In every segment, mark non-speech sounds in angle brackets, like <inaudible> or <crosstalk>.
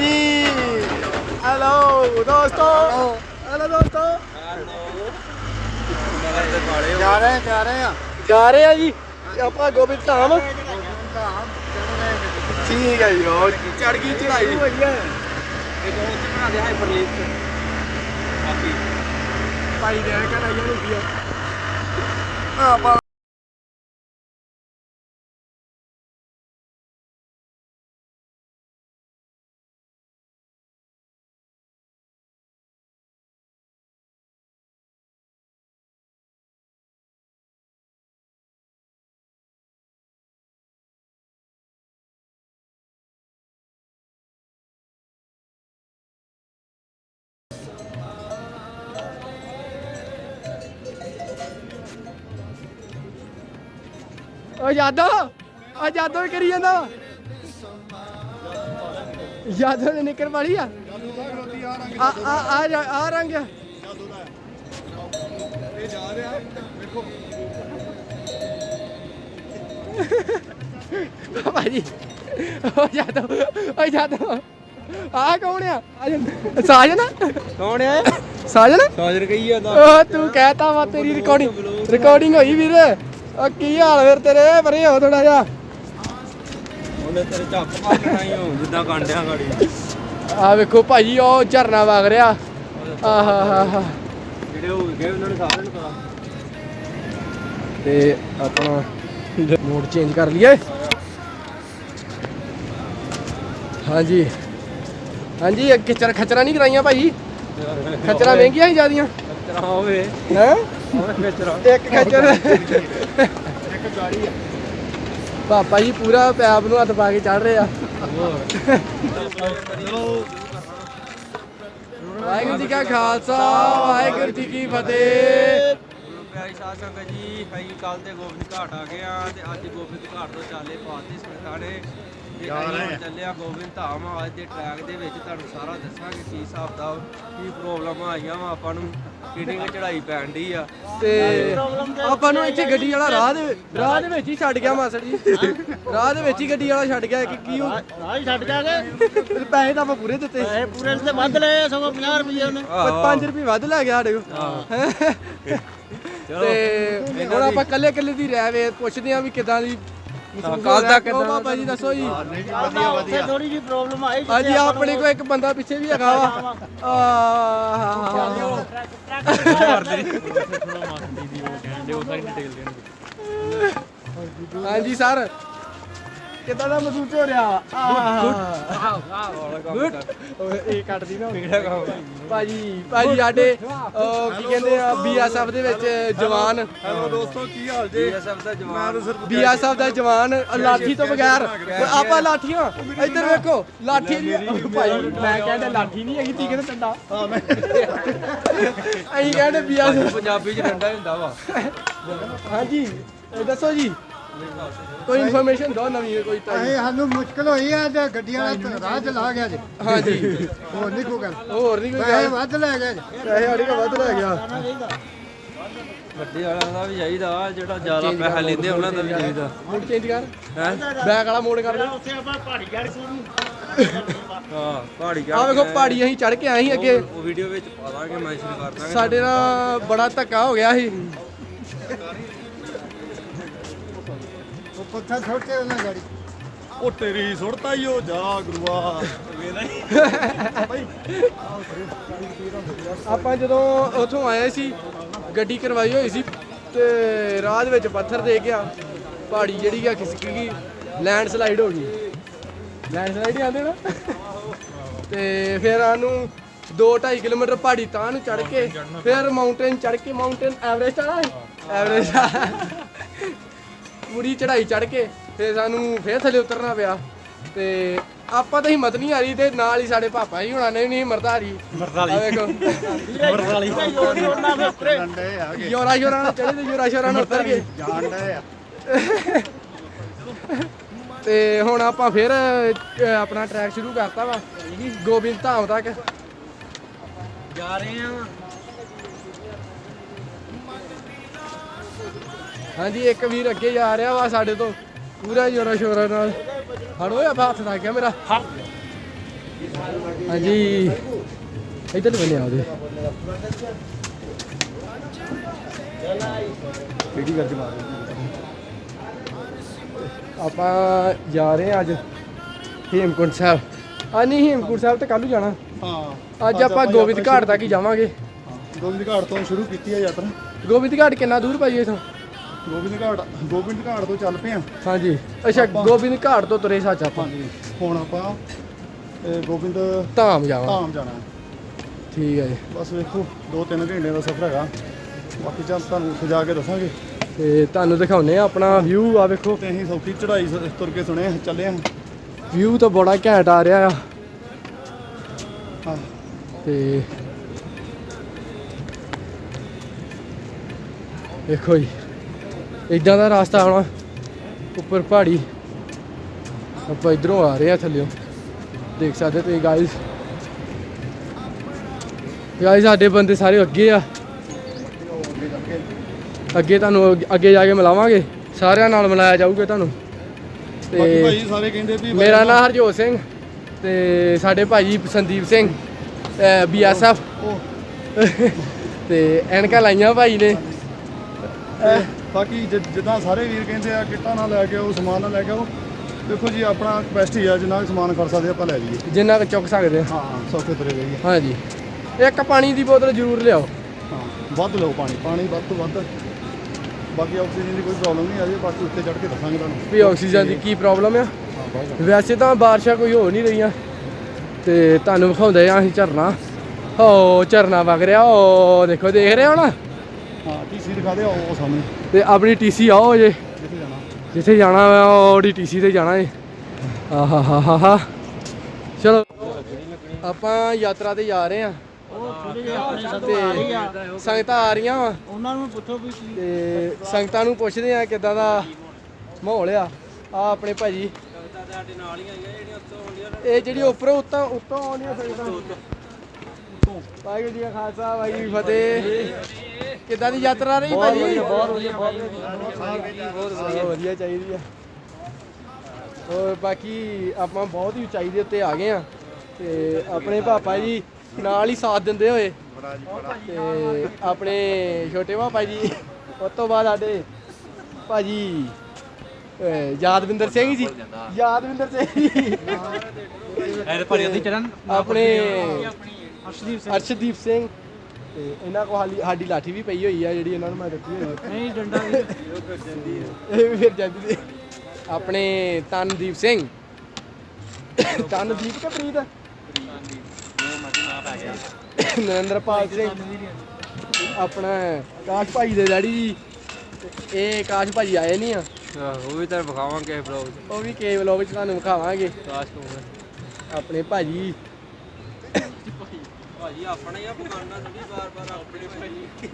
ਜੀ। ਹੈਲੋ ਦੋਸਤੋ। ਹੈਲੋ ਦੋਸਤੋ। ਜਾ ਰਹੇ ਜਾ ਰਹੇ ਆ। ਜਾ ਰਹੇ ਆ ਜੀ। ਆਪਾਂ ਗੋਬਿੰਦ ਧਾਮ। ਠੀਕ ਹੈ ਜੀ ਉਹ ਚੜ ਗਈ ਚੜਾਈ ਇੱਕ ਹੋਰ ਤੇ ਬਣਾ ਦੇ ਹਾਈਪਰ ਲਿੰਕ ਬਾਕੀ ਭਾਈ ਦੇ ਕਹਿੰਦਾ ਇਹ ਹੁੰਦੀ ਆ ਆਪਾਂ ਓ ਯਾਦੋ ਆ ਕੀ ਕਰੀ ਜਾਂਦਾ? ਯਾਦੋ ਨੇ ਨਿਕਰ ਵਾਲੀ ਆ? ਆ ਆ ਆ ਜਾ- ਰੰਗ ਆ ਇਹ ਜਾ ਰਿਹਾ ਵੇਖੋ ਭਾਜੀ ਓ ਯਾਦੋ ਓ ਯਾਦੋ ਆ ਕੌਣ ਆ? ਜਾ- ਸਾਜਨ ਕੌਣ ਆ? ਸਾਜਨ? ਸਾਜਰ ਕਹੀ ਓ ਤੂੰ ਕਹਿਤਾ ਵਾ ਤੇਰੀ ਰਿਕਾਰਡਿੰਗ ਰਿਕਾਰਡਿੰਗ ਹੋਈ ਵੀਰ। ਓ ਕੀ ਹਾਲ ਫਿਰ ਤੇਰੇ? ਪਰੇ ਹੋ ਥੋੜਾ ਜਿਹਾ। ਉਹਨੇ ਤੇਰੇ ਝੱਕ ਮਾਰਨਾ ਹੀ ਹੋ ਜਿੱਦਾਂ ਕਾਂਡਿਆਂ ਗਾੜੀ। ਆ ਵੇਖੋ ਭਾਜੀ ਉਹ ਝਰਨਾ ਵਗ ਰਿਹਾ। ਆਹਾ ਹਾ ਹਾ ਜਿਹੜੇ ਹੋ ਗਏ ਉਹਨਾਂ ਨੂੰ ਸਾਰਿਆਂ ਨੂੰ ਪਤਾ। ਤੇ ਆਪਣਾ ਮੋਡ ਚੇਂਜ ਕਰ ਲਈਏ। ਹਾਂਜੀ। ਹਾਂਜੀ ਇਹ ਖਚਰਾ ਖਚਰਾ ਨਹੀਂ ਕਰਾਈਆਂ ਭਾਜੀ ਖਚਰਾ ਮਹਿੰਗੀਆਂ ਹੀ ਜਿਆਦੀਆਂ। ਤੇਰਾ ਹੋਵੇ। ਹੈ? ਇੱਕ ਖਚਰ ਇੱਕ ਗਾੜੀ ਆ ਪਾਪਾ ਜੀ ਪੂਰਾ ਪੈਪ ਨੂੰ ਹੱਥ ਪਾ ਕੇ ਚੜ ਰਹੇ ਆ। ਵਾਹਿਗੁਰੂ ਜੀ ਕਾ ਖਾਲਸਾ, ਵਾਹਿਗੁਰੂ ਜੀ ਕੀ ਫਤਿਹ। ਪਿਆਰੀ ਸਾਧ ਸੰਗਤ ਜੀ, ਅਸੀਂ ਕੱਲ ਤੇ ਗੋਬਿੰਦ ਘਾਟ ਆ ਗਏ ਆ ਤੇ ਅੱਜ ਗੋਬਿੰਦ ਘਾਟ ਤੋਂ ਚਾਲੇ ਪਾਤੇ ਸੰਗਤਾਂ ਨੇ। ਤੇ ਜਾ ਅਸੀਂ ਰਹੇ ਹੁਣ ਆ। ਚੱਲੇ ਆ ਗੋਬਿੰਦ ਧਾਮ ਅੱਜ ਦੇ ਟਰੈਕ ਦੇ ਵਿੱਚ ਤੁਹਾਨੂੰ ਸਾਰਾ ਦੱਸਾਂਗੇ ਕੀ ਹਿਸਾਬ ਦਾ ਕੀ ਪ੍ਰੋਬਲਮ ਆਈਆਂ ਵਾ ਆਪਾਂ ਨੂੰ ਕਿੰਨੀ ਕੁ ਚੜਾਈ ਪੈਣ ਡਈ ਆ। ਤੇ ਆਪਾਂ ਨੂੰ ਇੱਥੇ ਗੱਡੀ ਵਾਲਾ ਰਾਹ ਦੇ ਰਾਹ ਦੇ ਵਿੱਚ ਹੀ ਛੱਡ ਗਿਆ ਮਾਸੜ ਜੀ। ਰਾਹ ਦੇ ਵਿੱਚ ਹੀ ਗੱਡੀ ਵਾਲਾ ਛੱਡ ਗਿਆ ਕਿ ਕੀ ਉਹ ਰਾਹ ਹੀ ਛੱਡ ਜਾਗੇ ਪੈਸੇ ਤਾਂ ਆਪਾਂ ਪੂਰੇ ਦਿੱਤੇ। ਇਹ ਪੂਰੇ ਤੇ ਵੱਧ ਲਏ ਸਗੋਂ 50 ਰੁਪਏ ਉਹਨੇ। 5 ਰੁਪਏ ਵੱਧ ਲੈ ਗਿਆ ਸਾਡੇ ਕੋਲ। ਤੇ ਹੁਣ ਆਪਾਂ ਕੱਲੇ ਕੱਲੇ ਦੀ ਰਹਿ ਵੇ ਪੁੱਛਦੇ ਆ ਵੀ ਕਿਦਾਂ ਦੀ ਕੱਲ੍ਹ ਦਾ ਕਿੱਦਾਂ ਦਾ ਬਾਬਾ ਜੀ ਦੱਸੋ ਜੀ। ਵਧੀਆ ਵਧੀਆ। ਥੋੜੀ ਜਿਹੀ ਪ੍ਰੋਬਲਮ ਆਈ ਹਾਂਜੀ ਆਪਣੇ ਕੋਲ ਇੱਕ ਬੰਦਾ ਪਿੱਛੇ ਵੀ ਹੈਗਾ ਵਾ। ਆ ਹਾਂਜੀ ਸਰ। ਕਿਦਾਂ ਦਾ ਮਹਿਸੂਸ ਹੋ ਰਿਹਾ? ਗੁੱਡ ਇਹ ਕੱਟਦੀ ਨਾ ਭਾਜੀ ਭਾਜੀ ਸਾਡੇ ਅਹ, ਕੀ ਕਹਿੰਦੇ ਆ ਬੀਐਸਐਫ ਦੇ ਵਿੱਚ ਜਵਾਨ। ਹੈਲੋ ਦੋਸਤੋ ਕੀ ਹਾਲ ਜੇ? ਸਭ ਦਾ ਜਵਾਨ। ਬੀਐਸਐਫ ਦਾ ਜਵਾਨ ਲਾਠੀ ਤੋਂ ਬਗੈਰ। ਆਪਾਂ ਲਾਠੀਆਂ। ਇੱਧਰ ਵੇਖੋ ਲਾਠੀ ਦੀ ਭਾਈ ਮੈਂ ਕਹਿੰਦਾ ਲਾਠੀ ਨਹੀਂ ਹੈਗੀ ਤੀ ਕਹਿੰਦੇ ਡੰਡਾ। ਅਸੀਂ ਕਹਿੰਦੇ ਬੀਐਸਐਫ ਪੰਜਾਬੀ ਚ ਡੰਡਾ ਹੀ ਹੁੰਦਾ ਵਾ। ਹਾਂਜੀ ਦੱਸੋ ਜੀ। ਕੋਈ ਇਨਫੋਰਮੇਸ਼ਨ ਦਿਓ ਨਵੀਂ ਕੋਈ ਤਾਂ ਇਹ ਸਾਨੂੰ ਮੁਸ਼ਕਲ ਹੋਈ ਆ ਤੇ ਗੱਡੀ ਵਾਲਾ ਰਾਹ ਚ ਲਾ ਗਿਆ ਜੇ। ਹਾਂਜੀ। ਹੋਰ ਨਹੀਂ ਕੋਈ ਗੱਲ। ਹੋਰ ਨਹੀਂ ਕੋਈ ਪੈਸੇ ਵੱਧ ਲੈ ਗਿਆ ਜੇ। ਪੈਸੇ ਸਾਡੇ ਕੋਲ ਵੱਧ ਲੈ ਗਿਆ। ਵੱਡੇ ਵਾਲਿਆਂ ਦਾ ਵੀ ਚਾਹੀਦਾ ਜਿਹੜਾ ਜ਼ਿਆਦਾ ਪੈਸਾ ਲੈਂਦੇ ਉਹਨਾਂ ਦਾ ਵੀ ਚਾਹੀਦਾ। ਮੋਡ ਚੇਂਜ ਕਰ। ਹੈ? ਬੈਕ ਵਾਲਾ ਮੋਡ ਕਰ ਦੇ। ਉੱਥੇ ਆਪਾਂ ਪਹਾੜੀ ਚੜ ਹਾਂ ਪਹਾੜੀ ਆ ਵੇਖੋ ਪਹਾੜੀ ਅਸੀਂ ਚੜ ਕੇ ਆਏ ਸੀ ਅੱਗੇ। ਉਹ ਵੀਡੀਓ ਵਿੱਚ ਪਾ ਦਾਂਗੇ ਮੈਂਸ਼ਨ ਕਰ ਦਾਂਗੇ। ਸਾਡੇ ਨਾਲ ਬੜਾ ਧੱਕਾ ਹੋ ਗਿਆ ਸੀ। ਉਹ ਪੱਥਰ ਛੋਟੇ ਉਹਨਾਂ ਗਾੜੀ। ਉਹ ਤੇਰੀ ਸੁੱਟਤਾ ਹੀ ਉਹ ਜਾ ਗੁਰੂਆ ਆਪਾਂ ਜਦੋਂ ਉਥੋਂ ਆਏ ਸੀ ਗੱਡੀ ਕਰਵਾਈ ਹੋਈ ਸੀ ਤੇ ਰਾਹ ਦੇ ਵਿੱਚ ਪੱਥਰ ਦੇ ਗਿਆ ਪਹਾੜੀ ਜਿਹੜੀ ਆ ਖਿਸਕ ਗਈ ਲੈਂਡ ਸਲਾਈਡ ਹੋ ਗਈ। ਲੈਂਡ ਸਲਾਈਡ ਹੀ ਆਂਦੇ ਨਾ? ਤੇ ਫਿਰ ਸਾਨੂੰ 2.5 ਕਿਲੋਮੀਟਰ ਪਹਾੜੀ ਤਾਂ ਨੂੰ ਚੜ ਕੇ ਫਿਰ ਮਾਊਂਟੇਨ ਚੜ ਕੇ ਮਾਊਂਟੇਨ ਐਵਰੇਸਟ ਆਣਾ ਐਵਰੇਸਟ ਪੂਰੀ ਚੜਾਈ ਚੜ ਕੇ ਫਿਰ ਸਾਨੂੰ ਫਿਰ ਥੱਲੇ ਉਤਰਨਾ ਪਿਆ ਤੇ ਆਪਾਂ ਤਾਂ ਹਿੰਮਤ ਨਹੀਂ ਆ ਰਹੀ ਤੇ ਨਾਲ ਹੀ ਸਾਡੇ ਪਾਪਾ ਜੀ ਹੁਣਾਂ ਨੇ ਵੀ ਨਹੀਂ ਹਿੰਮਤ ਆ ਰਹੀ ਮਰਦਾਲੀ ਵੇਖੋ। ਡੰਡੇ ਆ ਗਏ ਯੋਰਾ ਯੋਰਾ ਨਾਲ ਚੜੇ ਤੇ ਯੋਰਾ ਯੋਰਾ ਨਾਲ ਉਤਰ ਗਏ। ਜਾਣ ਡੇ ਆ ਤੇ ਹੁਣ ਆਪਾਂ ਫਿਰ ਆਪਣਾ ਟਰੈਕ ਸ਼ੁਰੂ ਕਰਤਾ ਵਾ। ਗੋਬਿੰਦ ਧਾਮ ਤੱਕ। ਜਾ ਰਹੇ ਆ ਹਾਂਜੀ ਇੱਕ ਵੀਰ ਅੱਗੇ ਜਾ ਰਿਹਾ ਵਾ ਸਾਡੇ ਤੋਂ। ਪੂਰਾ ਜੋਰਾ ਸ਼ੋਰਾ ਨਾਲ। ਹੜ ਹੋਇਆ ਹੱਥ ਲੱਗ ਗਿਆ ਮੇਰਾ। ਹਾਂਜੀ। ਇੱਧਰ ਬੰਨੇ ਆਉਦੇ ਕਿਹੜੀ ਗੱਲ ਮਾਰ ਆਪਾਂ ਜਾ ਰਹੇ ਹਾਂ ਅੱਜ ਹੇਮਕੁੰਟ ਸਾਹਿਬ। ਆ ਨਹੀਂ ਹੇਮਕੁੰਟ ਸਾਹਿਬ ਤੇ ਕੱਲ੍ਹ ਨੂੰ ਜਾਣਾ। ਹਾਂ। ਅੱਜ ਆਪਾਂ ਗੋਬਿੰਦ ਘਾਟ ਤੱਕ ਹੀ ਜਾਵਾਂਗੇ। ਗੋਬਿੰਦ ਘਾਟ ਤੋਂ ਸ਼ੁਰੂ ਕੀਤੀ ਹੈ ਯਾਤਰਾ। ਗੋਬਿੰਦ ਘਾਟ ਕਿੰਨਾ ਦੂਰ ਭਾਈ ਇਥੋਂ? ਗੋਬਿੰਦ ਘਾਟ ਗੋਬਿੰਦ ਘਾਟ ਤੋਂ ਚੱਲ ਪਏ ਆ। ਹਾਂਜੀ। ਅੱਛਾ ਗੋਬਿੰਦ ਘਾਟ ਤੋਂ ਤੁਰੇ ਸੱਚ ਆਪਾਂ? ਹਾਂਜੀ। ਹੁਣ ਆਪਾਂ ਇਹ ਗੋਬਿੰਦ ਧਾਮ ਜਾਵਾਂ ਧਾਮ ਜਾਣਾ। ਹੈ। ਠੀਕ ਹੈ ਜੀ। ਬਸ ਵੇਖੋ 2-3 ਘੰਟੇ ਦਾ ਸਫ਼ਰ ਹੈਗਾ। ਬਾਕੀ ਚੱਲ ਤੁਹਾਨੂੰ ਉੱਥੇ ਜਾ ਕੇ ਦੱਸਾਂਗੇ। ਤੇ ਤੁਹਾਨੂੰ ਦਿਖਾਉਨੇ ਆ ਆਪਣਾ ਵਿਊ ਆ ਵੇਖੋ। ਤੇ ਅਸੀਂ ਸੌਖੀ ਚੜਾਈ ਤੁਰ ਕੇ ਸੁਣੇ ਚੱਲੇ ਆ। ਵਿਊ ਤਾਂ ਬੜਾ ਘੈਂਟ ਆ ਰਿਹਾ ਆ। ਹਾਂ। ਤੇ ਦੇਖੋ ਜੀ। ਇਦਾਂ ਦਾ ਰਸਤਾ ਆਉਣਾ ਉੱਪਰ ਪਹਾੜੀ। ਆਪਾਂ ਇਧਰੋਂ ਆ ਰਹੇ ਆ ਥੱਲਿਓਂ। ਦੇਖ ਸਕਦੇ ਤੁਸੀਂ ਗਾਇਸ ਗਾਇਸ ਸਾਡੇ ਬੰਦੇ ਸਾਰੇ ਅੱਗੇ ਆ। ਅੱਗੇ ਤੁਹਾਨੂੰ ਅੱਗੇ- ਜਾ ਕੇ ਮਿਲਾਵਾਂਗੇ। ਸਾਰਿਆਂ ਨਾਲ ਮਿਲਾਇਆ ਜਾਊਗਾ ਤੁਹਾਨੂੰ। ਬਾਕੀ ਭਾਈ ਸਾਰੇ ਕਹਿੰਦੇ ਵੀ ਮੇਰਾ ਨਾਮ ਹਰਜੋਤ ਸਿੰਘ ਤੇ ਸਾਡੇ ਭਾਜੀ ਸੰਦੀਪ ਸਿੰਘ ਬੀਐਸਐਫ ਉਹ ਤੇ ਐਨਕਾਂ ਲਾਈਆਂ ਭਾਈ ਨੇ। ਤੇ ਬਾਕੀ ਜਿ- ਜਿੱਦਾਂ ਸਾਰੇ ਵੀਰ ਕਹਿੰਦੇ ਆ ਕਿੱਟਾਂ ਨਾਲ ਲੈ ਕੇ ਆਓ ਸਮਾਨ ਨਾਲ ਲੈ ਕੇ ਆਓ ਦੇਖੋ ਜੀ ਆਪਣਾ ਕਪੈਸਿਟੀ ਆ ਜਿੰਨਾ ਕੁ ਸਮਾਨ ਕਰ ਸਕਦੇ ਆਪਾਂ ਲੈ ਜਾਈਏ ਜਿੰਨਾ ਕੁ ਚੁੱਕ ਸਕਦੇ ਆ। ਹਾਂ ਸੌਖੇ ਤੁਰੇ ਜਾਈਏ ਹਾਂਜੀ। ਇੱਕ ਪਾਣੀ ਦੀ ਬੋਤਲ ਜ਼ਰੂਰ ਲਿਆਓ। ਹਾਂ ਵੱਧ ਲਓ ਪਾਣੀ ਪਾਣੀ ਵੱਧ ਤੋਂ ਵੱਧ। ਬਾਕੀ ਆਕਸੀਜਨ ਦੀ ਕੋਈ ਪ੍ਰੋਬਲਮ ਨਹੀਂ ਆ ਜੀ ਬਾਕੀ ਉੱਤੇ ਚੜ ਕੇ ਦੱਸਾਂਗੇ ਤੁਹਾਨੂੰ। ਵੀ ਆਕਸੀਜਨ ਦੀ ਕੀ ਪ੍ਰੋਬਲਮ ਆ? ਵੈਸੇ ਤਾਂ ਬਾਰਿਸ਼ਾਂ ਕੋਈ ਹੋ ਨਹੀਂ ਰਹੀਆਂ। ਤੇ ਤੁਹਾਨੂੰ ਵਿਖਾਉਂਦੇ ਆ ਅਸੀਂ ਝਰਨਾ। ਹੋ ਝਰਨਾ ਵਗ ਰਿਹਾ ਉਹ ਦੇਖੋ ਦੇਖ ਰਹੇ ਹੋ ਨਾ? ਹਾਂ ਟੀਸੀ ਦਿਖਾ ਦੇ ਉਹ ਸਾਹਮਣੇ। ਤੇ ਆਪਣੀ ਟੀਸੀ ਆਓ ਜੇ ਜਿੱਥੇ ਜਾਣਾ ਵਾ ਉਹਦੀ ਟੀਸੀ ਤੇ ਜਾਣਾ ਏ। ਆਹਾ ਹਾ ਹਾ ਹਾ ਚਲੋ, ਆਪਾਂ ਯਾਤਰਾ ਤੇ ਜਾ ਰਹੇ ਆ। ਤੇ ਸੰਗਤਾਂ ਆ ਰਹੀਆਂ ਵਾ। ਉਹਨਾਂ ਨੂੰ ਪੁੱਛੋ ਵੀ ਤੇ ਸੰਗਤਾਂ ਨੂੰ ਪੁੱਛਦੇ ਆ ਕਿੱਦਾਂ ਦਾ ਮਾਹੌਲ ਆ। ਆ ਆਪਣੇ ਭਾਜੀ। ਸਾਡੇ ਨਾਲ ਹੀ ਆਈਆਂ ਜਿਹੜੀਆਂ ਉੱਤੋਂ ਆਉਂਦੀਆਂ ਇਹ ਜਿਹੜੀ ਉੱਪਰੋਂ ਉੱਤੋਂ ਉੱਤੋਂ ਆਉਂਦੀਆਂ ਸੰਗਤਾਂ। ਵਾਹਿਗੁਰੂ ਜੀ ਕਾ ਖਾਲਸਾ, ਵਾਹਿਗੁਰੂ ਜੀ ਫਤਿਹ। ਕਿੱਦਾਂ ਦੀ ਯਾਤਰਾ ਰਹੀ ਭਾਜੀ? ਬਹੁਤ ਵਧੀਆ ਬਹੁਤ ਵਧੀਆ ਚਾਹੀਦੀ ਆ। ਹੋਰ ਬਾਕੀ ਆਪਾਂ ਬਹੁਤ ਹੀ ਉਚਾਈ ਦੇ ਉੱਤੇ ਆ ਗਏ ਆ ਤੇ ਆਪਣੇ ਪਾਪਾ ਜੀ ਨਾਲ ਹੀ ਸਾਥ ਦਿੰਦੇ ਹੋਏ ਤੇ ਆਪਣੇ ਛੋਟੇ ਪਾਪਾ ਜੀ ਉਸ ਤੋਂ ਬਾਅਦ ਸਾਡੇ ਭਾਜੀ ਯਾਦਵਿੰਦਰ ਸਿੰਘ ਜੀ। ਯਾਦਵਿੰਦਰ ਸਿੰਘ ਜੀ। ਐਰ ਆਪਣੇ ਅਰਸ਼ਦੀਪ ਅਰਸ਼ਦੀਪ ਸਿੰਘ। ਤੇ ਇਹਨਾਂ ਕੋ ਹਾਲੀ ਸਾਡੀ ਲਾਠੀ ਵੀ ਪਈ ਹੋਈ ਆ ਜਿਹੜੀ ਇਹਨਾਂ ਨੂੰ ਮੈਂ ਦਿੱਤੀ ਹੋਈ ਆ। ਨਹੀਂ ਡੰਡਾ ਵੀ ਇਹ ਵੀ ਫਿਰ ਜਾਂਦੀ ਸੀ। ਆਪਣੇ ਤਨਦੀਪ ਸਿੰਘ। ਤਨਦੀਪ ਕੇ ਪ੍ਰੀਤ? ਨਰਿੰਦਰਪਾਲ ਸਿੰਘ। ਆਪਣਾ ਕਾਸ਼ ਭਾਈ ਦੇ ਡੈਡੀ। ਜੀ ਤੇ ਇਹ ਕਾਸ਼ ਭਾਜੀ ਆਏ ਨਹੀਂ ਆ। ਉਹ ਵੀ ਤਾਂ ਵਿਖਾਵਾਂਗੇ ਬਲੌਗ ਚ। ਉਹ ਵੀ ਕੇ ਵਲੋਗ ਚ ਤੁਹਾਨੂੰ ਵਿਖਾਵਾਂਗੇ। ਕਾਸ਼ ਆਪਣੇ ਭਾਜੀ। ਭਾਜੀ ਆਪਣਾ ਹੀ ਆ ਬਗਾਨਾ ਥੋੜੀ ਬਾਰ-ਬਾਰ ਆਪਣੇ ਭਾਜੀ।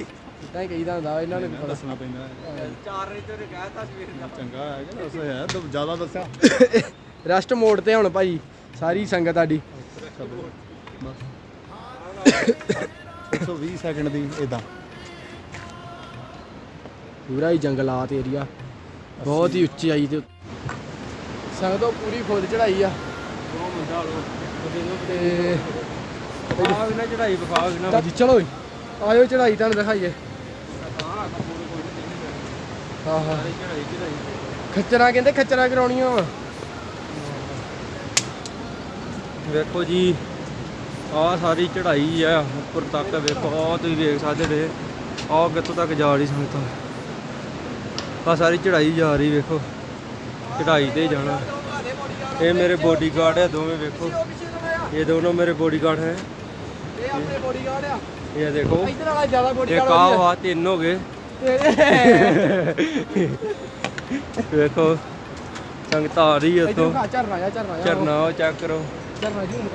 ਇਦਾਂ ਹੀ ਕਹੀਦਾ ਹੁੰਦਾ ਇਹਨਾਂ ਨੂੰ ਪਤਾ। ਦੱਸਣਾ ਪੈਂਦਾ ਹੈ। ਚਾਰ ਰੇ ਤੇ ਕਹਿਤਾ ਸਵੇਰ ਦਾ ਚੰਗਾ ਹੈ ਕਿ ਦੱਸੋ ਯਾਰ ਤੂੰ ਜ਼ਿਆਦਾ ਦੱਸਿਆ। ਰੈਸਟ ਮੋਡ ਤੇ ਹੁਣ ਭਾਜੀ ਸਾਰੀ ਸੰਗਤ ਸਾਡੀ। 120 ਸੈਕਿੰਡ ਦੀ ਇਦਾਂ ਪੂਰਾ ਹੀ ਜੰਗਲਾਤ ਏਰੀਆ ਬਹੁਤ ਹੀ ਉੱਚਾਈ ਤੇ ਸੰਗਤੋਂ ਪੂਰੀ ਖੁਦ ਚੜਾਈ ਆ। ਉਹ ਮੁੰਡਾ ਲੋ ਤੇ ਆ ਵੀ ਚੜਾਈ ਵਿਖਾ ਵੀ ਨਾ। ਤਾਂ ਜੀ ਚਲੋ ਜੀ, ਆਇਓ ਚੜਾਈ ਤੁਹਾਨੂੰ ਦਿਖਾਈਏ। ਹਾਂ ਹਾਂ। ਚੜਾਈ ਚੜਾਈ ਖੱਚਰਾਂ ਕਹਿੰਦੇ ਖੱਚਰਾਂ ਕਰਾਉਣੀਆਂ ਵਾ। ਵੇਖੋ ਜੀ ਆਹ ਸਾਰੀ ਚੜਾਈ ਆ ਉੱਪਰ ਤੱਕ ਵੇਖੋ ਆਹ ਤੁਸੀਂ ਵੇਖ ਸਕਦੇ ਜੇ। ਆਹ ਕਿੱਥੋਂ ਤੱਕ ਜਾ ਰਹੀ ਸੰਗਤਾਂ। ਆਹ ਸਾਰੀ ਚੜਾਈ ਜਾ ਰਹੀ ਵੇਖੋ। ਚੜਾਈ ਤੇ ਜਾਣਾ। ਇਹ ਮੇਰੇ ਬੋਡੀਗਾਰਡ ਹੈ ਦੋਵੇਂ ਵੇਖੋ। ਇਹ ਦੋਨੋਂ ਮੇਰੇ ਬੋਡੀਗਾਰਡ ਹੈ। ਇਹ ਆਪਣੇ ਬੋਡੀਗਾਰਡ ਆ। ਇਹ ਦੇਖੋ ਇਧਰ ਵਾਲਾ ਜ਼ਿਆਦਾ ਇੱਕ ਬੋਡੀਗਾਰਡ ਆਹ ਵਾ ਤਿੰਨ ਹੋ ਗਏ। ਵੇਖੋ ਸੰਗਤ ਆ ਰਹੀ ਹੈ ਉੱਥੋਂ ਝਰਨਾ ਜਾ ਝਰਨਾ ਜਾ ਝਰਨਾ ਉਹ ਚੈੱਕ ਕਰੋ। ਝਰਨਾ ਜੀ ਨਹੀਂ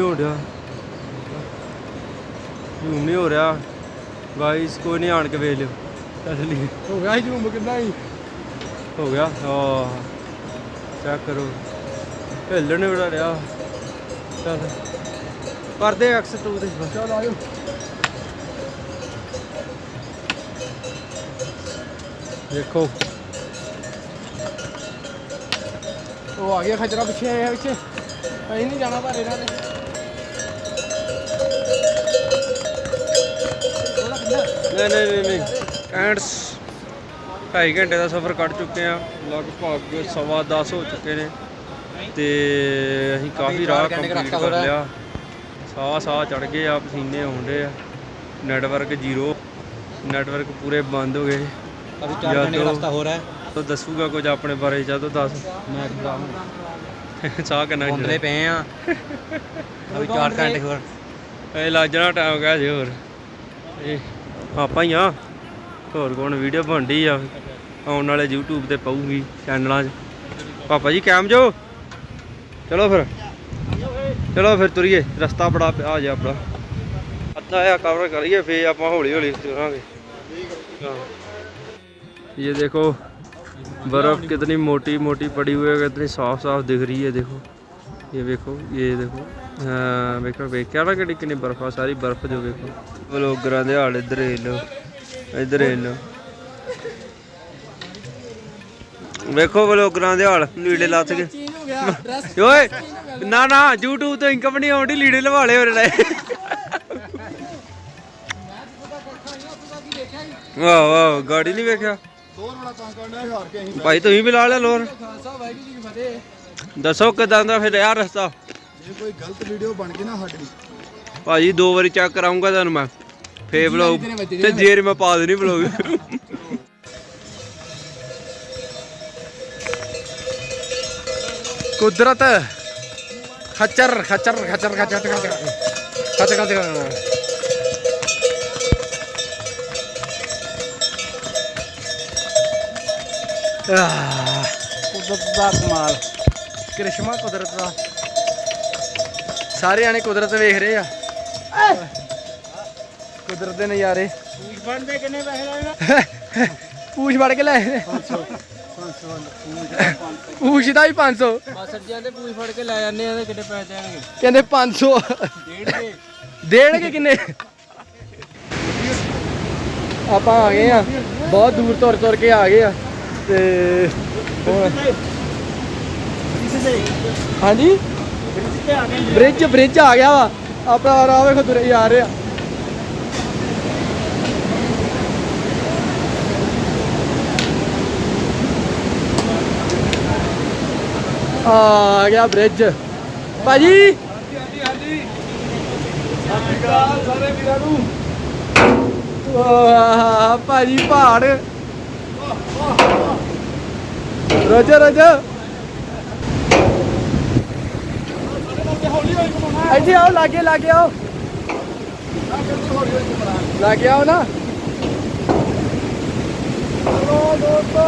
ਹੋ ਰਿਹਾ ਝੂਮ ਨਹੀਂ ਹੋ ਰਿਹਾ। ਗਾਇਸ ਕੋਈ ਨਹੀਂ ਆਣ ਕੇ ਵੇਖ ਲਿਓ। ਲਈ ਹੋ ਗਿਆ ਜੀ ਝੂਮ ਕਿੰਨਾ ਹੀ। ਹੋ ਗਿਆ ਆ ਚੈੱਕ ਕਰੋ। ਹਿੱਲਣ ਬੜਾ ਰਿਹਾ। ਚੱਲ। ਕਰਦੇ ਐਕਸ 2 ਤੇ ਚਲ ਆਇਓ ਦੇਖੋ। ਉਹ ਆ ਗਿਆ ਖਚਰਾ ਪਿੱਛੇ ਆਇਆ ਪਿੱਛੇ। ਅਸੀਂ ਨਹੀਂ ਜਾਣਾ ਪਰ ਇਹਨਾਂ ਨੇ। ਨਹੀਂ ਨਹੀਂ ਨਹੀਂ ਨਹੀਂ। ਐਂਡਸ ਢਾਈ ਘੰਟੇ ਦਾ ਸਫ਼ਰ ਕੱਢ ਚੁੱਕੇ ਆ। ਲਗਭਗ ਸਵਾ 10 ਹੋ ਚੁੱਕੇ ਨੇ। ਤੇ ਅਸੀਂ ਕਾਫੀ ਰਾਹ ਕੰਪਲੀਟ ਕਰ ਲਿਆ। ਸਾਹ ਸਾਹ ਚੜ ਗਏ ਆ ਪਸੀਨੇ ਹੁੰਦੇ ਆ। ਨੈਟਵਰਕ ਜ਼ੀਰੋ ਨੈਟਵਰਕ ਪੂਰੇ ਬੰਦ ਹੋ ਗਏ। ਅਭੀ 4 ਘੰਟੇ ਰਸਤਾ ਹੋ। ਰਿਹਾ ਤੋ ਦੱਸੂਗਾ ਕੁਝ ਆਪਣੇ ਬਾਰੇ ਜਦੋਂ ਦੱਸ। ਮੈਂ ਬੁਲਾਉਂਗਾ ਸਾਹ ਕਰਨਾ ਹੁੰਦੇ ਪਏ ਆ। ਅਭੀ 4 ਘੰਟੇ ਹੋਰ। ਇਹ ਲਾਜਣਾ ਟਾਈਮ ਗਿਆ ਜੀ ਹੋਰ। ਇਹ ਆਪਾਂ ਹੀ ਆ। ਹੋਰ ਕੋਣ? ਵੀਡੀਓ ਬਣਦੀ ਆ। ਆਉਣ ਵਾਲੇ YouTube ਤੇ ਪਾਉਂਗੀ ਚੈਨਲਾਂ 'ਚ। ਪਾਪਾ ਜੀ ਕੈਮ ਜੋ? ਚਲੋ ਫਿਰ ਚਲੋ ਫਿਰ ਤੁਰੀਏ ਰਸਤਾ ਬੜਾ ਆ ਜਾ ਆਪਣਾ ਅੱਧਾ ਆ ਕਵਰ ਕਰੀਏ ਫੇ ਆਪਾਂ ਹੌਲੀ ਹੌਲੀ ਤੁਰਾਂਗੇ ये देखो बर्फ़ कितनी मोटी मोटी पड़ी हुई है कितनी साफ साफ दिख रही है देखो ये देखो ये देखो हाँ देखो वेख्या ना कि किन्नी बर्फ सारी बर्फ जो देखो वो लोग ग्रांधे हाल इधर लो इधर लो ਵੇਖੋ ਵਲੋਗਰਾਂ ਦੇ ਹਾਲ ਨੀਲੇ ਲੱਤ ਕੇ ਗਿਆ ਡਰੈਸ ਓਏ ਨਾ ਨਾ YouTube ਤੋਂ ਇਨਕਮ ਨਹੀਂ ਆਉਂਦੀ ਲੀੜੇ ਲਵਾ ਲਏ ਹੋਰ ਲੈ ਵਾਹ ਵਾਹ ਗਾੜੀ ਨਹੀਂ ਵੇਖਿਆ। ਦੋਰ ਬੜਾ ਤੰਗ ਕਰਨਾ ਹਾਰ ਕੇ ਅਸੀਂ ਭਾਈ ਤੁਸੀਂ ਵੀ ਲਾ ਲਿਆ ਲੋਰ ਖਾਲਸਾ ਵਾਹਿਗੁਰੂ ਜੀ ਕੀ ਫਤਿਹ ਦੱਸੋ ਕਿਦਾਂ ਦਾ ਫਿਰ ਯਾਰ ਰਸਤਾ? ਜੇ ਕੋਈ ਗਲਤ ਵੀਡੀਓ ਬਣ ਗਈ ਨਾ ਸਾਡੀ ਭਾਜੀ ਦੋ ਵਾਰੀ ਚੈੱਕ ਕਰਾਉਂਗਾ ਤੁਹਾਨੂੰ ਮੈਂ। ਫੇਰ ਵੱਜੇ ਤੇ ਜੇਰ ਮੈਂ ਪਾ ਦੇਣੀ ਬਲੌਗ ਕੁਦਰਤ ਖਚਰ ਖਚਰ ਖਚਰ ਖਚਰ ਖਚਰ ਖਚਰ ਖਚਰ ਕੁਦਰਤ ਦਾ ਕਮਾਲ ਕ੍ਰਿਸ਼ਮਾ ਕੁਦਰਤ ਦਾ ਸਾਰੇ ਆਣੇ ਕੁਦਰਤ ਵੇਖ ਰਹੇ ਆ। ਕੁਦਰਤ ਦੇ ਨਜ਼ਾਰੇ। ਪੂਛ ਬਣਦੇ ਕਿੰਨੇ ਪੈਸੇ ਲੈਣਾ ਪੂਛ ਵੜ ਕੇ ਲੈ 500 ਪੂਛਦਾ ਹੀ 500 ਮਾਸਰ ਜੀ ਆਂਦੇ ਪੂਛ ਫੜ ਕੇ ਲੈ ਜਾਂਦੇ ਆ ਤੇ ਕਿੰਨੇ ਪੈ ਜਾਣਗੇ ਕਹਿੰਦੇ 500 ਦੇਣਗੇ? ਕਿੰਨੇ? ਆਪਾਂ ਆ ਗਏ ਆ। ਬਹੁਤ ਦੂਰ ਤੁਰ ਤੁਰ ਕੇ ਆ ਗਏ ਆ। ਤੇ ਹਾਂਜੀ? ਬ੍ਰਿਜ ਬ੍ਰਿਜ ਆ ਗਿਆ ਵਾ। ਆਪਣਾ ਰਾਹ ਵੇਖੋ ਤੁਰੇ ਜਾ ਰਹੇ ਆ। ਆ ਗਿਆ ਬ੍ਰਿਜ ਭਾਜੀ? ਸਾਰੇ ਵੀਰਾਂ ਨੂੰ ਵਾਹ ਭਾਜੀ ਪਹਾੜ। ਰੋਜੋ ਰੋਜੋ। ਇੱਥੇ ਆਓ ਲਾਗੇ ਲਾਗੇ ਆਓ। ਲਾਗੇ ਆਓ ਨਾ। ਚਲੋ ਦੋਸਤੋ।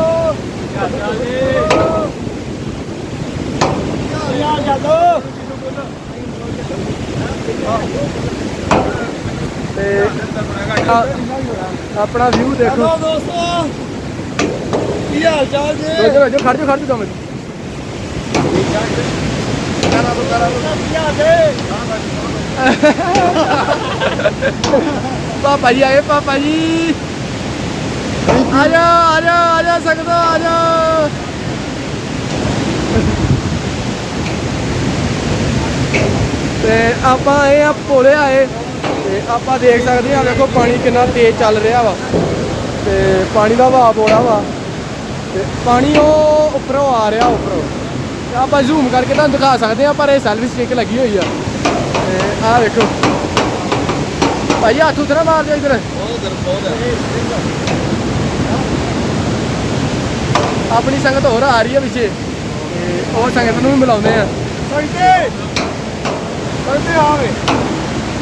ਯਾਰ ਚੱਲੋ ਤੇ ਆ- ਆਪਣਾ ਵਿਊ ਦੇਖੋ। ਦੋਸਤੋ ਕੀ ਹਾਲ ਚਾਲ ਜੀ? ਰੋਜੋ ਰੋਜੋ ਖੜ ਜਾ ਖੜ ਜਾ ਦੋ ਮਿੰਟ ਕਰਾ ਦੋ ਕਰਾ ਦੋ ਕੀ ਹਾਲ ਜੀ ਪਾਪਾ ਜੀ ਆਏ ਪਾਪਾ ਜੀ। ਆ ਜਾ ਆ ਜਾ ਆ ਜਾ ਸਕਦਾ ਆ ਜਾ ਤੇ ਆਪਾਂ ਇਹ ਆ ਪੋਲੇ ਆਏ ਤੇ ਆਪਾਂ ਦੇਖ ਸਕਦੇ ਆ ਵੇਖੋ ਪਾਣੀ ਕਿੰਨਾ ਤੇਜ਼ ਚੱਲ ਰਿਹਾ ਵਾ। ਤੇ ਪਾਣੀ ਦਾ ਵਹਾਅ ਬੋੜਾ ਵਾ। ਤੇ ਪਾਣੀ ਉਹ ਉੱਪਰੋਂ ਆ ਰਿਹਾ, ਉੱਪਰੋਂ। ਆਪਾਂ ਜ਼ੂਮ ਕਰਕੇ ਤੁਹਾਨੂੰ ਦਿਖਾ ਸਕਦੇ ਆ, ਪਰ ਇਹ ਸੈਲਫੀ ਸਟਿਕ ਲੱਗੀ ਹੋਈ ਆ। ਤੇ ਆਹ ਵੇਖੋ। ਭਾਈ, ਹੱਥ ਉਤਰਾ ਮਾਰ ਜਾ ਇਧਰ। ਆਪਣੀ ਸੰਗਤ ਹੋਰ ਆ ਰਹੀ ਹੈ ਪਿੱਛੇ। ਤੇ ਉਹ ਸੰਗਤ ਨੂੰ ਵੀ ਮਿਲਾਉਂਦੇ ਆ। ਸੰਤੇ ਸੰਤੇ ਆਵੇ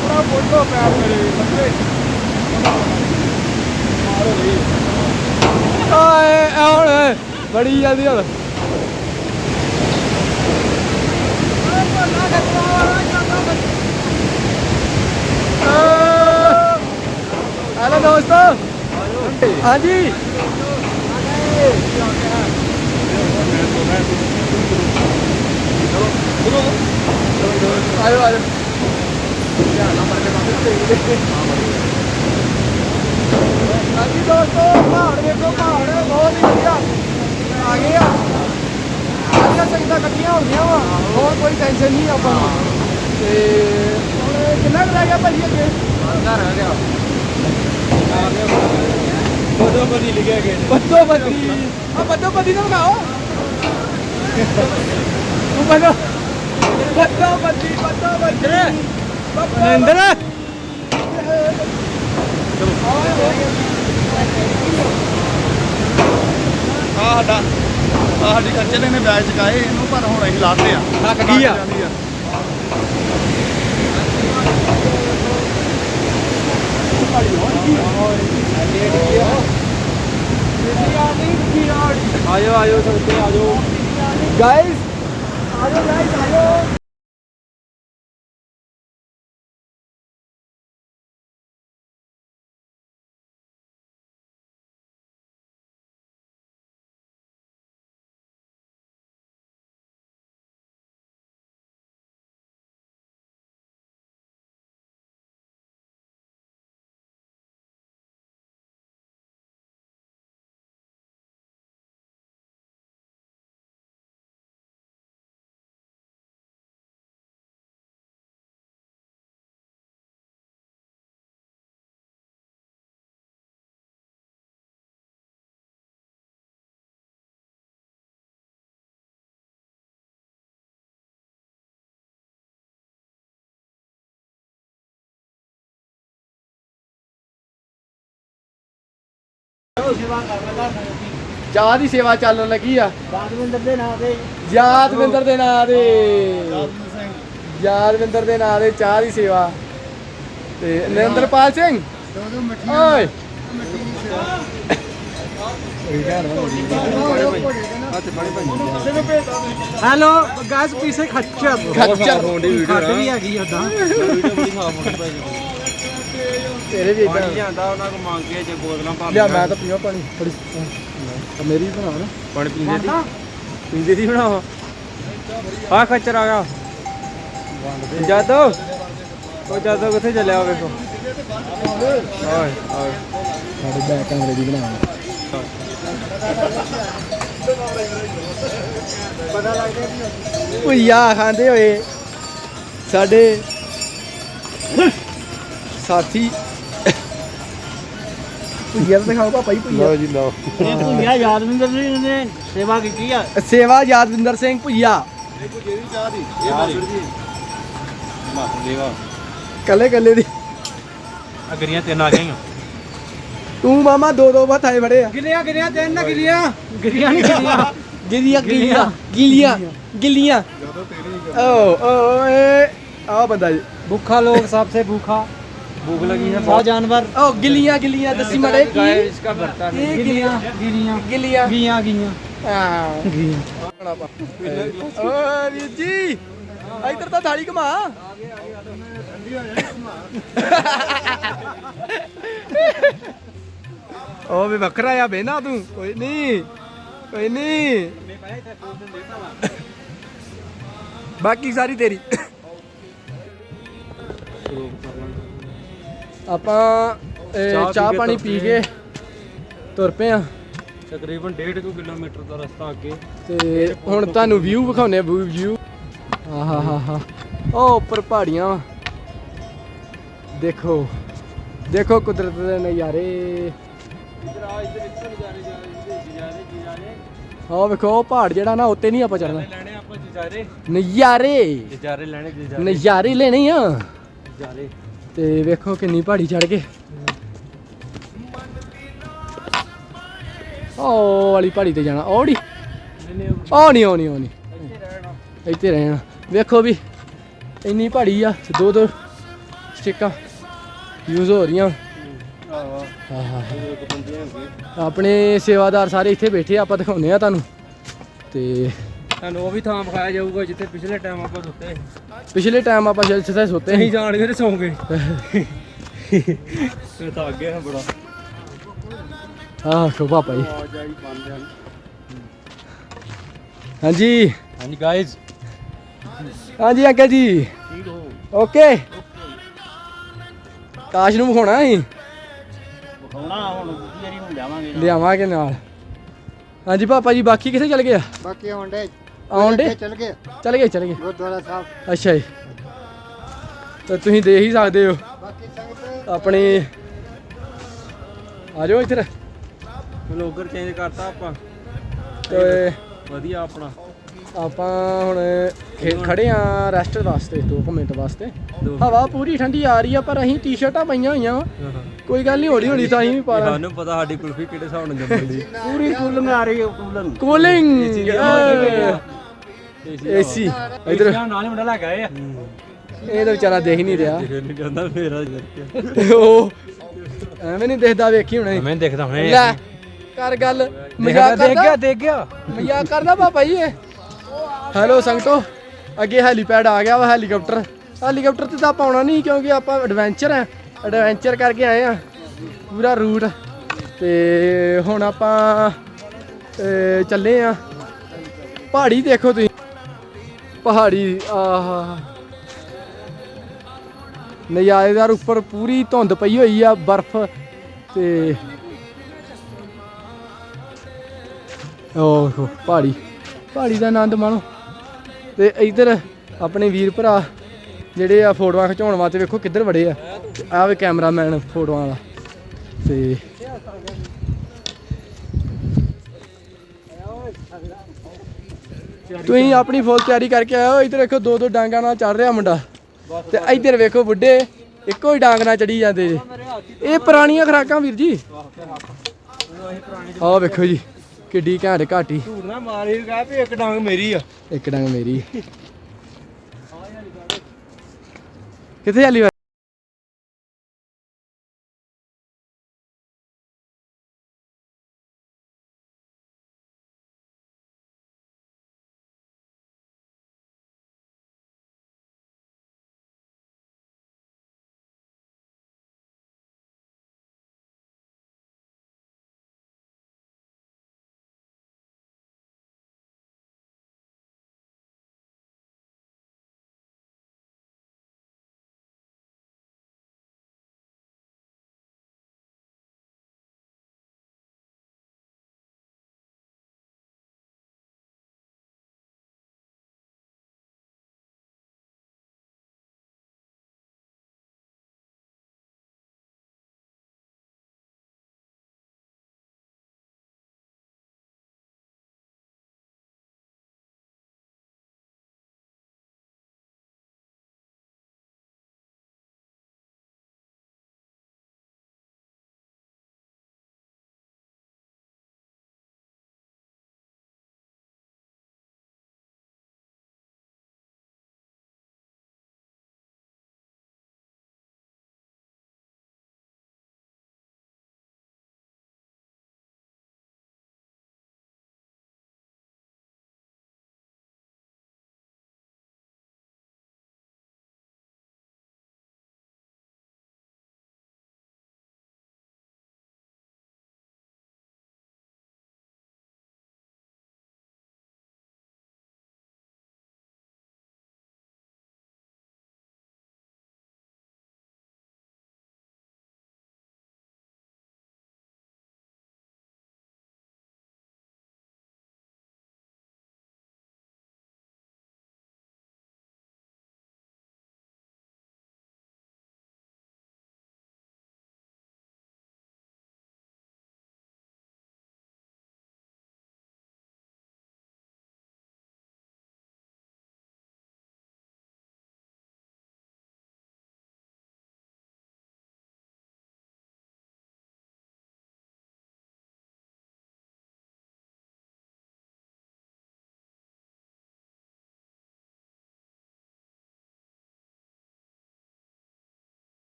ਪੂਰਾ ਬੋਲੋ ਪੈਰ ਮੇਰੇ ਸੰਤੇ ਆਏ ਆ ਹੁਣ ਬੜੀ ਜਲਦੀ ਹੁਣ ਹੈਲੋ ਦੋਸਤੋ ਹਾਂਜੀ ਆਇਓ ਆਇਓ ਹਾਂਜੀ ਦੋਸਤੋ ਪਹਾੜ ਵੇਖੋ ਪਹਾੜ ਬਹੁਤ ਹੀ ਵਧੀਆ। ਆ ਗਏ ਆ। ਸਾਰੀਆਂ ਸੰਗਤਾਂ ਇਕੱਠੀਆਂ ਹੋ ਗਈਆਂ ਵਾ ਹੋਰ ਕੋਈ ਟੈਨਸ਼ਨ ਨਹੀਂ ਆਪਾਂ ਨੂੰ। ਤੇ ਹੁਣ ਕਿੰਨਾ ਕੁ ਰਹਿ ਗਿਆ ਭਾਜੀ ਅੱਗੇ? ਘਰ ਆ ਗਿਆ। ਬਦੋ ਬਦੀ ਲਿਖਿਆ ਗਿਆ ਬੱਦੋ ਬੱਦੀ ਆ ਬੱਦੋ ਬੱਦੀ ਨੂੰ ਲਗਾਓ ਤੂੰ ਬਨੋ ਬੱਦੋ ਬੱਦੀ ਬੱਦੋ ਬੱਦੀ ਮਨਿੰਦਰ ਆ ਸਾਡਾ ਆ ਸਾਡੀ ਖਰਚੇ ਨੇ ਬੈਗ ਚਕਾਏ ਇਹਨੂੰ ਪਰ ਹੁਣ ਅਸੀਂ ਲਾਤੇ ਆ। ਥੱਕ ਗਈ ਆ? ਜਾਂਦੀ ਆ। ਆਜੋ ਆਜੋ ਸੰਗਤੇ ਆਜੋ। ਗਾਇਸ ਆਜੋ। ਚਾਹ ਦੀ ਸੇਵਾ ਚੱਲਣ ਲੱਗੀ ਆ। ਰਾਜਵਿੰਦਰ ਦੇ ਨਾਂ ਤੇ। ਯਾਦਵਿੰਦਰ ਦੇ ਨਾਂ ਦੇ ਯਾਦਵਿੰਦਰ ਦੇ ਨਾਂ ਦੇ ਚਾਹ ਦੀ ਸੇਵਾ। ਤੇ ਨਰਿੰਦਰਪਾਲ ਸਿੰਘ? ਓਏ। ਹੈਲੋ ਗਾਇਸ ਪੀਸੇ ਖੱਚਰ। ਖੱਚਰ। ਖੱਟ ਵੀ ਹੈਗੀ ਓਦਾਂ। ਵੀਡੀਓ ਬੜੀ ਸਾਫ਼ ਹੋਣੀ ਭਾਈ ਤੇਰੇ ਵੀ ਪਾਣੀ ਇਦਾਂ ਲਿਆਂਦਾ ਉਹਨਾਂ ਕੋ ਮੰਗ ਕੇ ਜੇ ਬੋਤਲਾਂ ਭਰ ਲਿਆ ਮੈਂ ਤਾਂ ਪੀਵਾ ਪਾਣੀ। ਥੋੜੀ ਮੇਰੀ ਵੀ ਬਣਾ ਨਾ। ਪਾਣੀ ਪੀਂਦੇ ਦੀ ਪੀਂਦੇ ਦੀ ਬਣਾਵਾ ਆ ਖੱਚਰ ਆ ਗਿਆ। ਜਾਦੋ। ਉਹ ਜਾਦੋ ਕਿੱਥੇ ਚੱਲਿਆ ਵੇਖੋ। ਓਏ ਓਏ। ਸਾਡੇ ਬੈਕ ਕੈਮਰੇ ਦੀ ਬਣਾ ਭੁਈਆ ਖਾਂਦੇ ਹੋਏ। ਸਾਡੇ साथी। सेवा दो दो। गिलिया गिलिया गिलिया। गिलिया भूखा लोग सबसे भूखा। भूख लगी है बहुत जानवर ओ गिलियां गिलियां दसी मरे की इसका भरता नहीं गिलियां गिलियां गिलियां गियां गियां हां गियां ओ वीर जी इधर तो थाली घुमा ओ भी बकरा या बेना तू कोई नहीं कोई नहीं बाकी सारी तेरी ਆਪਾਂ ਇਹ, ਚਾਹ ਪਾਣੀ ਪੀ ਕੇ ਤੁਰ ਪਏ ਆ। ਤਕਰੀਬਨ 1.5 ਕਿਲੋਮੀਟਰ ਦਾ ਰਸਤਾ ਅੱਗੇ। ਤੇ ਹੁਣ ਤੁਹਾਨੂੰ ਵਿਊ ਵਿਖਾਉਨੇ ਆ ਵਿਊ ਆਹਾ ਹਾ ਹਾ ਉਹ ਉੱਪਰ ਪਹਾੜੀਆਂ ਵਾਂ। ਦੇਖੋ ਦੇਖੋ ਕੁਦਰਤ ਦੇ ਨਜ਼ਾਰੇ। ਇਧਰ ਆ ਇਧਰ ਇੱਥੇ ਨਜ਼ਾਰੇ ਜਾ ਰਹੇ ਨਜ਼ਾਰੇ ਨਜ਼ਾਰੇ ਆਹ ਵੇਖੋ ਉਹ ਪਹਾੜ ਜਿਹੜਾ ਨਾ ਉੱਤੇ ਨਹੀਂ ਆਪਾਂ ਚੜਨਾ ਲੈਣੇ ਆਪਾਂ ਨਜ਼ਾਰੇ ਨਜ਼ਾਰੇ। ਨਜ਼ਾਰੇ ਲੈਣੇ ਨਜ਼ਾਰੇ ਲੈਣੇ ਆ। ਨਜ਼ਾਰੇ ਤੇ ਵੇਖੋ ਕਿੰਨੀ ਪਹਾੜੀ ਚੜ ਕੇ। ਉਹ ਵਾਲੀ ਪਹਾੜੀ ਤੇ ਜਾਣਾ। ਔੜੀ ਉਹ ਨਹੀਂ ਉਹ ਨਹੀਂ ਉਹ ਨਹੀਂ ਇੱਥੇ ਰਹਿਣਾ। ਵੇਖੋ ਵੀ ਇੰਨੀ ਪਹਾੜੀ ਆ, ਦੋ ਦੋ ਸਟਿੱਕਾਂ ਯੂਜ਼ ਹੋ ਰਹੀਆਂ। ਆਪਣੇ ਸੇਵਾਦਾਰ ਸਾਰੇ ਇੱਥੇ ਬੈਠੇ ਆਪਾਂ ਦਿਖਾਉਂਦੇ ਆ ਤੁਹਾਨੂੰ। ਤੇ ਤੁਹਾਨੂੰ ਉਹ ਵੀ ਥਾਂ ਵਿਖਾਇਆ ਜਾਊਗਾ ਜਿੱਥੇ ਪਿਛਲੇ ਟਾਈਮ ਆਪਾਂ ਸੁੱਤੇ ਪਿਛਲੇ ਟਾਈਮ ਆਪਾਂ ਜਿੱਥੇ ਸੁੱਤੇ ਜਾਣ ਕੇ ਤੇ ਸੌਂ ਗਏ। <laughs> ਇਹ ਤਾਂ ਅੱਗੇ ਹੈ ਬੜਾ। ਆਹ ਖੋ ਪਾਪਾ ਜੀ ਆ ਜਾਈ ਬੰਦ ਆ। ਹਾਂਜੀ। ਹਾਂਜੀ ਗਾਇਜ਼ ਹਾਂਜੀ ਅੰਕਲ ਜੀ। ਠੀਕ ਹੋ। ਓਕੇ। ਕਾਸ਼ ਨੂੰ ਵਿਖਾਉਣਾ ਸੀ? ਸੋਣਾ ਹੁਣ ਦੂਜੀ ਵਾਰੀ ਹੁਣ ਲਿਆਵਾਂਗੇ ਲਿਆਵਾਂਗੇ ਨਾਲ। ਹਾਂਜੀ ਪਾਪਾ ਜੀ ਬਾਕੀ ਕਿੱਥੇ ਚਲ ਗਏ ਆ ਬਾਕੀ ਆਉਂਦੇ ਆਉਣ ਦੇ ਚੱਲ ਗਏ। ਚਲ ਗਏ ਚਲ ਗਏ। ਗੁਰਦੁਆਰਾ ਸਾਹਿਬ। ਅੱਛਾ ਜੀ। ਤਾਂ ਤੁਸੀਂ ਦੇਖ ਹੀ ਸਕਦੇ ਹੋ। ਬਾਕੀ ਸੰਗਤ ਆਪਣੀ ਆ ਜਾਓ ਇੱਧਰ। ਬਲੌਗਰ ਚੇਂਜ ਕਰਤਾ ਆਪਾਂ। ਤੇ ਵਧੀਆ ਆਪਣਾ। ਆਪਾਂ ਹੁਣ ਖੇ- ਖੜੇ ਆ ਰੈਸਟ ਵਾਸਤੇ 2 ਮਿੰਟ ਵਾਸਤੇ। ਦੋ। ਹਵਾ ਪੂਰੀ ਠੰਡੀ ਆ ਰਹੀ ਆ ਪਰ ਅਸੀਂ ਟੀ-ਸ਼ਰਟਾਂ ਪਾਈਆਂ ਹੋਈਆਂ ਵਾਂ। ਕੋਈ ਗੱਲ ਨਹੀਂ ਹੌਲੀ ਹੌਲੀ ਤਾਂ ਅਸੀਂ ਵੀ ਪਾ ਲਾਂਗੇ ਸਾਨੂੰ ਪਤਾ ਸਾਡੀ ਕੁਲਫੀ ਕਿਹੜੇ ਹਿਸਾਬ ਨਾਲ ਜੰਮਦੀ। ਪੂਰੀ ਕੂਲਿੰਗ ਆ ਰਹੀ ਹੈ ਕੂਲਿੰਗ ਏਸੀ। ਇਧਰ। ਨਾਲ ਹੀ ਮੁੰਡਾ ਲੈ ਕੇ ਆਏ ਆ। ਇਹ ਤਾਂ ਵਿਚਾਰਾ ਦੇਖ ਹੀ ਨਹੀਂ ਰਿਹਾ। ਨਹੀਂ ਜਾਂਦਾ ਮੇਰਾ ਉਹ ਐਵੇਂ ਨਹੀਂ ਦੇਖਦਾ ਵੇਖੀ ਹੁਣੇ। ਮੈਂ ਦੇਖਦਾ ਹੁਣੇ। ਲੈ ਕਰ ਗੱਲ। ਮਜ਼ਾਕ ਦੇਖ ਗਿਆ ਕਰਦਾ ਦੇਖ ਗਿਆ। ਮਜ਼ਾਕ ਕਰਦਾ ਪਾਪਾ ਜੀ ਇਹ? ਹੈਲੋ ਸੰਗਤੋ ਅੱਗੇ ਹੈਲੀਪੈਡ ਆ ਗਿਆ ਵਾ ਹੈਲੀਕਾਪਟਰ। ਹੈਲੀਕਾਪਟਰ ਤੇ ਤਾਂ ਆਪਾਂ ਆਉਣਾ ਨਹੀਂ ਕਿਉਂਕਿ ਆਪਾਂ ਐਡਵੈਂਚਰ ਹੈ ਐਡਵੈਂਚਰ ਕਰਕੇ ਆਏ ਆ। ਪੂਰਾ ਰੂਟ ਤੇ ਹੁਣ ਆਪਾਂ ਅਹ, ਚੱਲੇ ਆ। ਪਹਾੜੀ ਦੇਖੋ ਤੁਸੀਂ। ਪਹਾੜੀ, ਆਹ। ਨਜ਼ਾਰੇਦਾਰ ਉੱਪਰ ਪੂਰੀ ਧੁੰਦ ਪਈ ਹੋਈ ਆ, ਬਰਫ਼ ਤੇ ਓਹੋ ਪਹਾੜੀ। ਪਹਾੜੀ ਦਾ ਆਨੰਦ ਮਾਣੋ। ਤੇ ਇੱਧਰ ਆਪਣੇ ਵੀਰ ਭਰਾ ਜਿਹੜੇ ਆ ਫੋਟੋਆਂ ਖਿਚਾਉਣ ਵਾਸਤੇ ਵੇਖੋ ਕਿੱਧਰ ਵੜੇ ਆ। ਆ ਵੇ ਕੈਮਰਾਮੈਨ ਫੋਟੋਆਂ ਵਾਲਾ। ਤੇ ਤੁਸੀਂ ਆਪਣੀ ਫੁੱਲ ਤਿਆਰੀ ਕਰਕੇ ਆਇਓ ਇੱਧਰ ਵੇਖੋ ਦੋ ਦੋ ਡਾਂਗਾਂ ਨਾਲ ਚੜ ਰਿਹਾ ਮੁੰਡਾ। ਤੇ ਇੱਧਰ ਵੇਖੋ ਬੁੱਢੇ ਇੱਕੋ ਹੀ ਡਾਂਗ ਨਾਲ ਚੜੀ ਜਾਂਦੇ ਜੀ। ਇਹ ਪੁਰਾਣੀਆਂ ਖਰਾਕਾਂ ਵੀਰ ਜੀ। ਆਹ ਵੇਖੋ ਜੀ ਕਿੱਡੀ ਘੈਂਟ ਘਾਟੀ। ਝੂਠ ਨਾ ਮਾਰੀ ਕਹਿ ਵੀ ਇੱਕ ਡੰਗ ਮੇਰੀ ਆ। ਇੱਕ ਡੰਗ ਮੇਰੀ। ਕਿੱਥੇ ਚੱਲੀ